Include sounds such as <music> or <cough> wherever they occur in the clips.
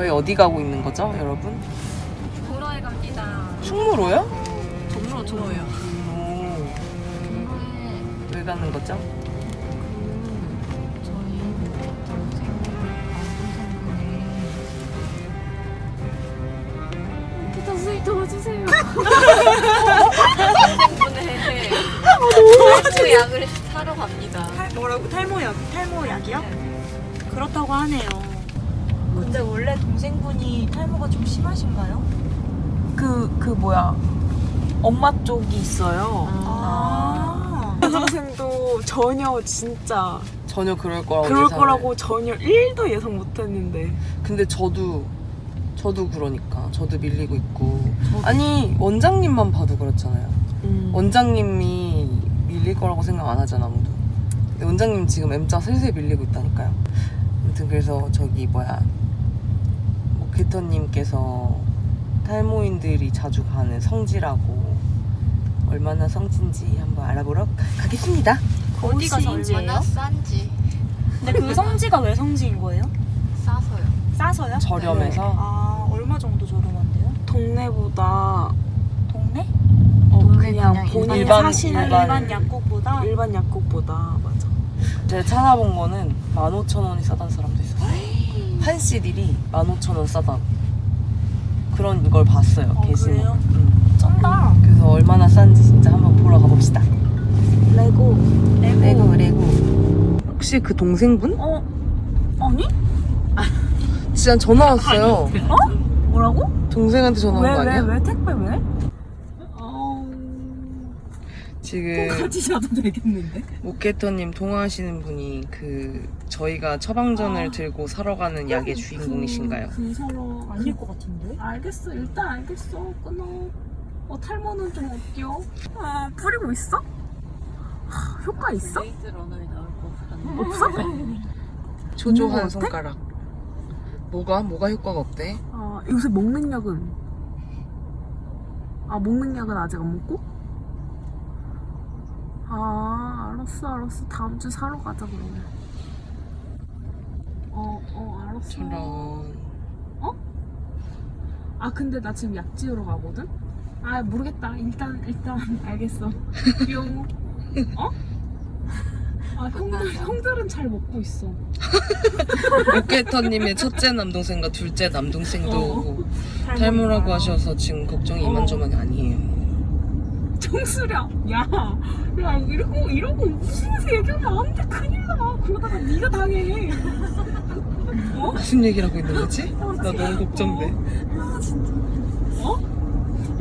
저희 어디 가고 있는 거죠, 여러분? 보러에 갑니다. 충무로요? 종로 종로요. 오, 종로에 왜 가는 거죠? 그 저희 동생분이 기타 수익 도와주세요. 동생분의 탈모 약을 사러 갑니다. 탈, 뭐라고? 탈모약, 탈모약이요? 그렇다고 하네요. 근데 원래 동생분이 탈모가 좀 심하신가요? 그, 그 뭐야. 엄마 쪽이 있어요. 아. 제 동생도 전혀 진짜 전혀 그럴 거라고 그럴 예상을. 거라고 전혀 1도 예상 못 했는데. 근데 저도 저도 그러니까 저도 밀리고 있고 아니 원장님만 봐도 그렇잖아요. 음. 원장님이 밀릴 거라고 생각 안 하잖아 아무도. 근데 원장님 지금 M자 슬슬 밀리고 있다니까요. 아무튼 그래서 저기 뭐야 뭐 모케터님께서 탈모인들이 자주 가는 성지라고 얼마나 성지인지 한번 알아보러 가겠습니다. 어디가 얼마나 성지예요? 싼지 근데 그 성지가 왜 성지인 거예요? 싸서요. 싸서요? 저렴해서 아, 얼마 정도 저렴한데요? 동네보다 동네? 어, 동네 그냥 그냥 본인 일반- 사시는 아, 일반- 일반 약국보다? 일반 약국보다 맞아. 제가 찾아본 거는 15,000원이 싸다는 사람도 있었어요. <gasps> 한 CD리 15,000원 싸다고. 그런 걸 봤어요, 어, 게시물. 그래요? 응. 쩐다. 그래서 얼마나 싼지 진짜 한번 보러 가봅시다. 레고. 레고. 레고. 혹시 그 동생분? 어? 아니? 진짜 전화 왔어요. 뭐라고? 동생한테 전화 온 거 왜, 왜, 아니야? 왜? 택배 왜? 지금 같이 자도 되겠는데? 모케터님 통화하시는 분이 그 저희가 처방전을 아. 들고 사러 가는 약의 주인공이신가요? 그 서로 아닐 것 같은데? 알겠어. 일단 알겠어. 끊어. 어, 탈모는 좀 어때요? 아, 뿌리고 있어? 하, 효과 있어? 레이드 러너에 나올 것 같은데. 없어? <laughs> 같아? 손가락. 뭐가? 뭐가 효과가 없대? 아, 요새 먹는 약은? 아, 먹는 약은 아직 안 먹고? 아, 알았어, 알았어. 다음 주 사러 가자, 그러면. 어, 어, 알았어. 저런. 아, 근데 나 지금 약 지으러 가거든? 아, 모르겠다. 일단, 일단, <laughs> 알겠어. 뿅. 어? 아, 형들, 형들은 잘 먹고 있어. <laughs> 모케터님의 첫째 남동생과 둘째 남동생도 어. 탈모라고 하셔서 지금 걱정이 어. 이만저만이 아니에요. 정수야, 야, 야, 이러고, 이러고 웃으면서 얘기하면 안 돼. 큰일 나. 그러다가 네가 당해. 어? 무슨 얘기를 하고 있는 거지? 나 너무 걱정돼. 어?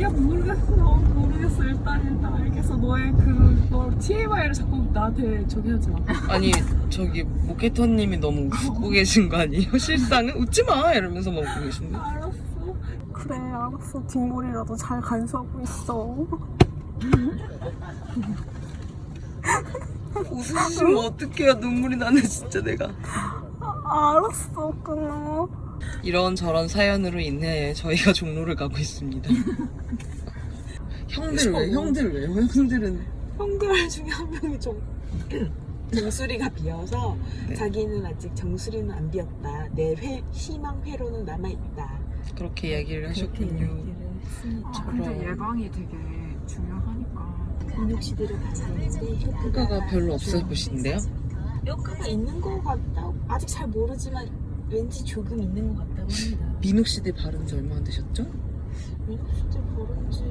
야, 모르겠어. 모르겠어. 일단, 일단 알겠어. 너의 그, 너 TMI를 자꾸 나한테 저기 하지 마. 아니 저기 모케터님이 너무 웃고 계신 거 아니에요? <laughs> 실상은 웃지 마 이러면서 막 웃고 계신데. 알았어. 그래, 알았어. 뒷머리라도 잘 간수하고 있어. 웃으시면 어떡해요 눈물이 나네 진짜 내가. 아, 알았어. 끊어. 이런 저런 사연으로 인해 저희가 종로를 가고 있습니다. 형들 왜? 형들 왜? 형들은 형들 중에 한 명이 좀 정수리가 비어서 네. 자기는 아직 정수리는 안 비었다. 내 회, 희망 회로는 남아 있다. 그렇게 이야기를 하셨군요. 아, 근데 예방이 되게 중요하니까. 근육시대를 받았는데 효과가 별로 없어 보시는데요? 효과가 있는 것 같다. 아직 잘 모르지만 왠지 조금 있는 것 같다고 합니다. 민욱 씨들 바른 지 얼마 안 되셨죠? 민호시대 바른 지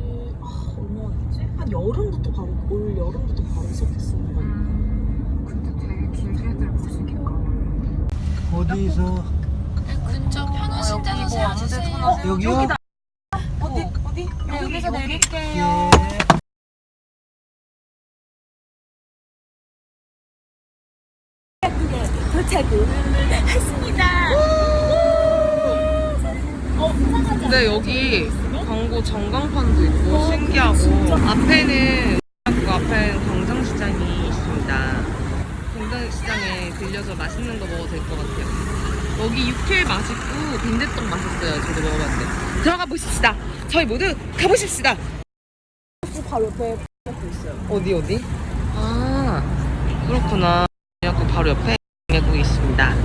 아, 얼마나 됐지? 한 여름부터 바르고 올 여름부터 바르기 시작했어요. 음, 근데 되게 길게 들고 있으니까. 어디서 근처 편하신 데서 세워주세요. 여기요? 어디 도착을 했습니다. 근데 여기 광고 전광판도 있고 신기하고 앞에는 그 앞에는 광장시장이 있습니다. 광장시장에 들려서 맛있는 거 먹어도 될 것 같아요. 여기 육회 맛있고 빈대떡 맛있어요. 저도 먹어봤는데 들어가 보십시다. 저희 모두 가보십시다. 바로 옆에 있어요. 어디 어디? 아 그렇구나. 약국 바로 옆에 약국이 있습니다.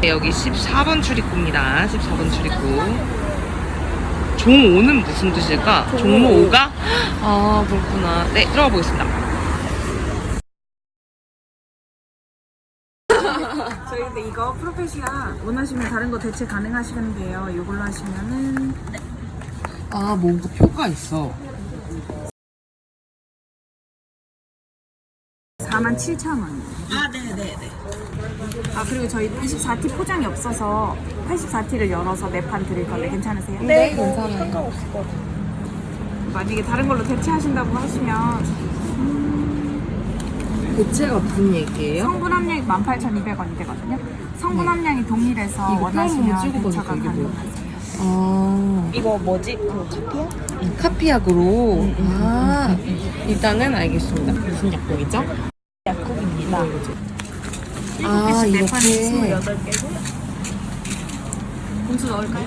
네, 여기 14번 출입구입니다. 14번 출입구. 종5는 무슨 뜻일까? 종로 5가? 아, 그렇구나. 네, 들어가 보겠습니다. <laughs> 저희 근데 이거 프로페시아 원하시면 다른 거 대체 가능하시는데요. 이걸로 하시면은 아, 뭔가 표가 있어. 47,000원이에요. 아, 네네네. 아, 그리고 저희 84T 포장이 없어서 84T를 열어서 네 판 드릴 건데 괜찮으세요? 네, 괜찮아요. 만약에 다른 걸로 대체하신다고 하시면 대체가 무슨 얘기예요? 성분 함량이 18,200원이 되거든요. 성분 함량이 동일해서 이거 원하시면 한번 찍어봐도 대처가 되게 뭐야? 가능하세요. 아, 이거 뭐지? 그 카피야? 카피약으로. 아, 일단은 알겠습니다. 무슨 약국이죠? 약국입니다. 아, 네 이렇게. 28개고 분수 넣을까요?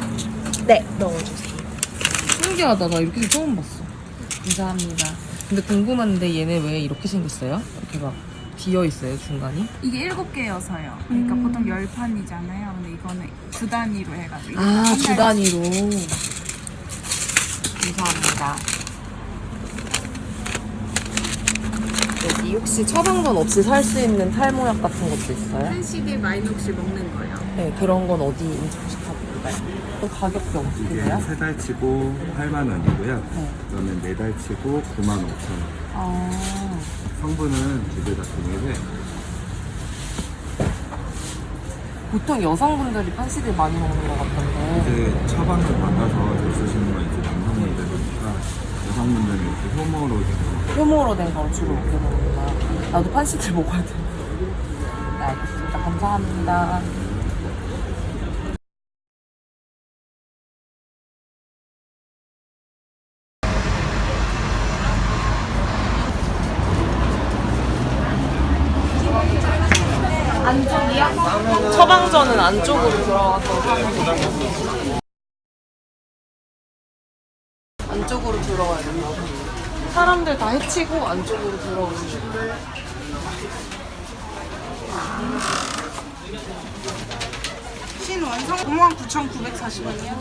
네, 넣어주세요. 신기하다. 나 이렇게 처음 봤어. 감사합니다. 근데 궁금한데 얘네 왜 이렇게 생겼어요? 이렇게 막 비어 있어요, 중간이? 이게 7개여서요. 그러니까 보통 10판이잖아요. 근데 이거는 두 단위로 해가지고. 아, 한두 달- 단위로. 감사합니다. 여기 혹시 처방전 없이 살 수 있는 탈모약 같은 것도 있어요? 한식에 마이녹시 먹는 거예요. 네, 그런 건 어디 인증식 하고 볼까요? 또 가격이 어떻게 이게 돼요? 세 달 치고 8만 원이고요. 네. 그다음에 네달 치고 9만 5천 원. 아, 성분은 두개 다 동일해. 보통 여성분들이 판시들 많이 먹는 것 같던데. 이제 처방을 받아서 쓰시는 건 이제 남성분들이니까 여성분들은 이렇게 효모로 된 효모로 된걸 주로 먹게 되는구나. 나도 판시들 먹어야 돼. 네, 알겠습니다. 감사합니다. 안쪽이요? 처방전은 안쪽으로 들어가서 사람들 다 해치고 안쪽으로 들어오는 거. 신원성 59,940원이요.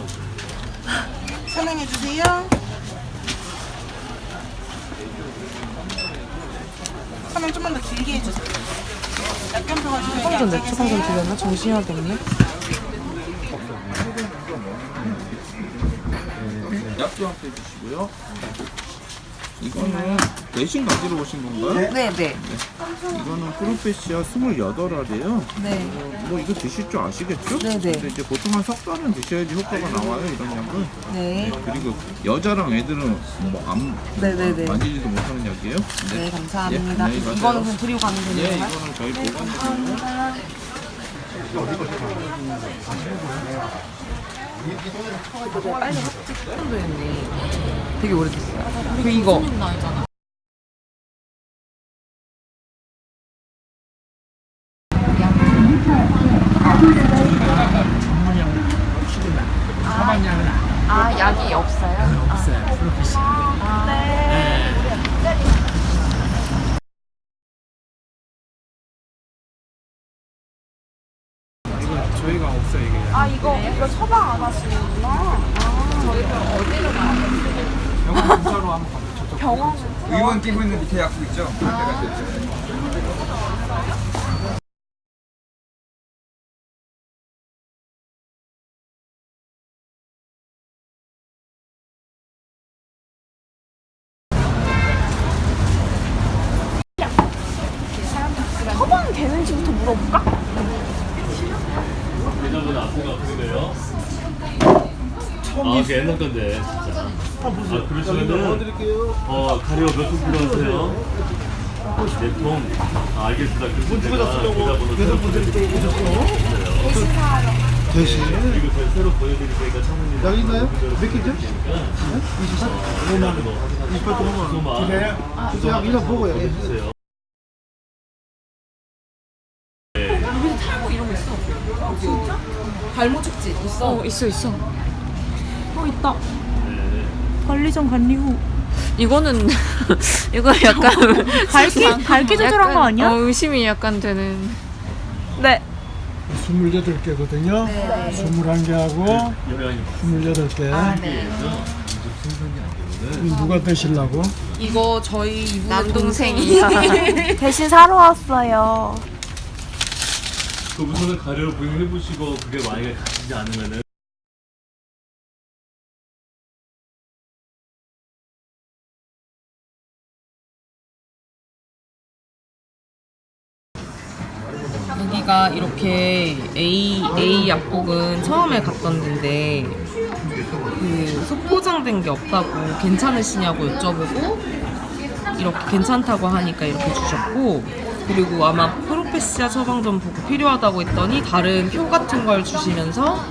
설명해 주세요. 설명 좀만 더 길게 해주세요. 약간표가 좀 처방전 내 처방전 드렸나? 정신하겠네. 약도 함께 해주시고요. 이거는 내신 가지러 오신 건가요? 네 네. 이거는 프로페시아 28알이에요. 네. 뭐 이거 드실 줄 아시겠죠? 네 네. 근데 이제 보통 한 석 달은 드셔야지 효과가 나와요, 이런 약은. 네. 그리고 여자랑 애들은 뭐안 네 네 네. 만지지도 못하는 약이에요. 네, 예, 감사합니다. 안녕히 가세요. 이거는 그냥 드리고 가면 되는 예, 건가요? 이거는 저희 보관 빨리 합집도 했네. 되게 오래됐어요. 그 이거. 아, 약이 없어요? 없어요. 저희가 없어요 이게. 아, 이거, 이거 처방 안 하시는구나. 병원 근처로 한번 가보죠. 병원. 의원 뛰고 있는 밑에 약국 있죠? 내가 됐죠. 처방 되는지부터 물어볼까? 예전보다 앞에가 어떻게 돼요? 아, 그 옛날 건데, 진짜. 아, 그러시면은, 어, 가려 몇통 필요하세요? 네 통. 아, 알겠습니다. 그럼 제가 계좌번호 새로 보내드릴게요. 대신 그리고 저희 새로 보내드릴 테니까 창문님. 여기 있나요? 몇 개죠? 24? 5만 원. 28 동안 소만. 저약 이거 보고요. 예. 주세요. 발모 축지 있어. 어, 있어, 있어. 어, 있다. 관리점 관리 후. 이거는 <laughs> 이거 약간 밝기, 밝기 조절한 거 아니야? 어, 의심이 약간 되는. 네. 28개거든요. 21개하고 28개. 누가 드시려고? 이거 저희 이분의 남동생이야. <laughs> 대신 사러 왔어요. 그 우선은 가려로 부행해보시고 그게 만약에 가시지 않으면은 여기가 이렇게 A A 약국은 처음에 갔던 데인데 그 소포장된 게 없다고 괜찮으시냐고 여쭤보고 이렇게 괜찮다고 하니까 이렇게 주셨고 그리고 아마 프로페시아 처방전 보고 필요하다고 했더니 다른 표 같은 걸 주시면서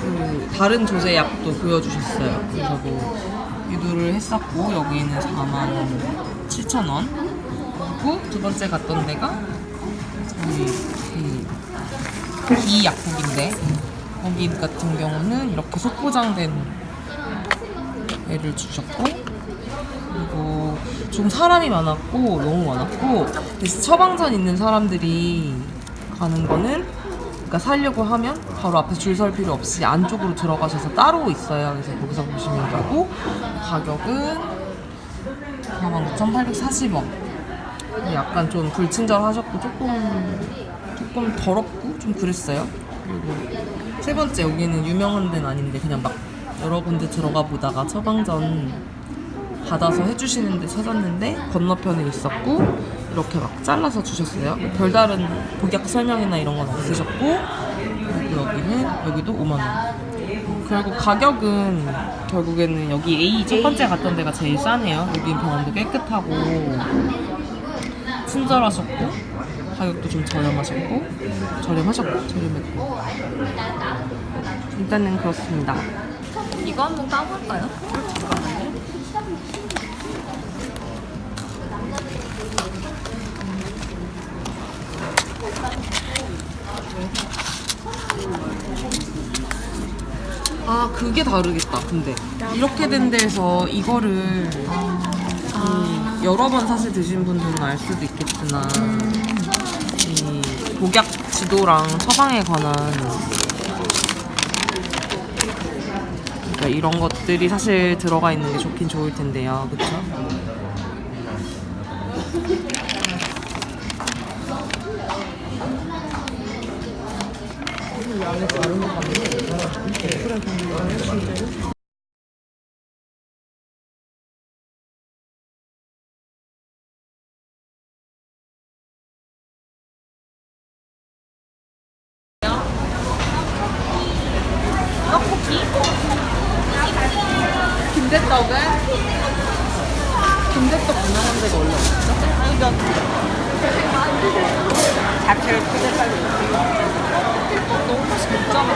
그 다른 조제 약도 보여주셨어요. 그래서 뭐 유도를 했었고 여기는 4만 7천 원. 그리고 두 번째 갔던 데가 그 이 약국인데 거기 같은 경우는 이렇게 속포장된 애를 주셨고 그리고 좀 사람이 많았고 너무 많았고 그래서 처방전 있는 사람들이 가는 거는 그러니까 살려고 하면 바로 앞에 줄 설 필요 없이 안쪽으로 들어가셔서 따로 있어요. 그래서 거기서 보시면 되고 가격은 49,840원. 약간 좀 불친절하셨고 조금 조금 더럽고 좀 그랬어요. 그리고 세 번째 여기는 유명한 데는 아닌데 그냥 막 여러 군데 들어가 보다가 처방전 받아서 해주시는 데 찾았는데 건너편에 있었고 이렇게 막 잘라서 주셨어요. 별다른 복약 설명이나 이런 건 없으셨고 그리고 여기는 여기도 5만 원. 결국 가격은 결국에는 여기 A 첫 번째 갔던 데가 제일 싸네요. 여기 병원도 깨끗하고 친절하셨고 가격도 좀 저렴하셨고 저렴하셨고 저렴했고 일단은 그렇습니다. 이거 한번 따볼까요? 아 그게 다르겠다. 근데 이렇게 된 데에서 이거를 음, 여러 번 사실 드신 분들은 알 수도 있겠으나 이 복약 지도랑 처방에 관한 그러니까 이런 것들이 사실 들어가 있는 게 좋긴 좋을 텐데요, 그렇죠? 김대떡은 김대떡 유명한 데가 원래 자체를 크게 빨리 너무 맛있겠잖아.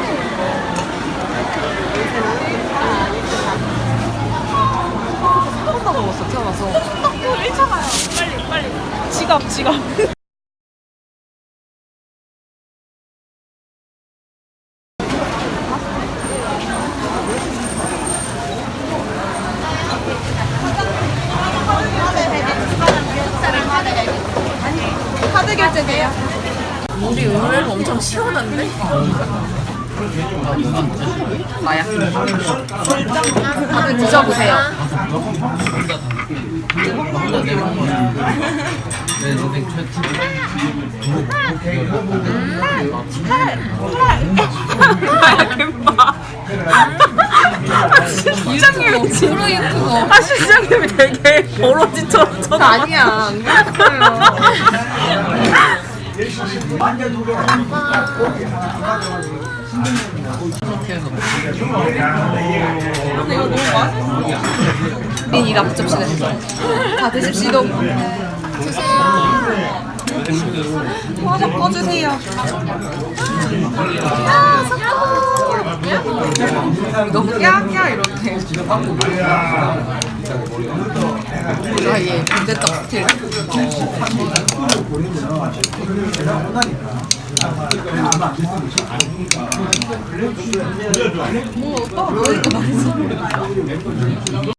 처음 먹었어 태어나서. 떡도 1차 가요. 빨리 빨리. 지갑 지갑. 카드 결제돼요. 물이 의외로 엄청 시원한데? 나야. 다들 드셔보세요. 이장님이 진짜 예쁘고. 아, 시장님이 되게 버러지처럼 쳐. 아니야. 안 그랬어요. 근데 이거 너무 맛있어. 린 이가 앞접시 됐어. 다 드십시오. 화좀 꺼주세요. 너무 깨악깨악 이렇게. 아, 예. 빈대떡 스틸. 뭐, 오빠가 뭐 이렇게 맛있어?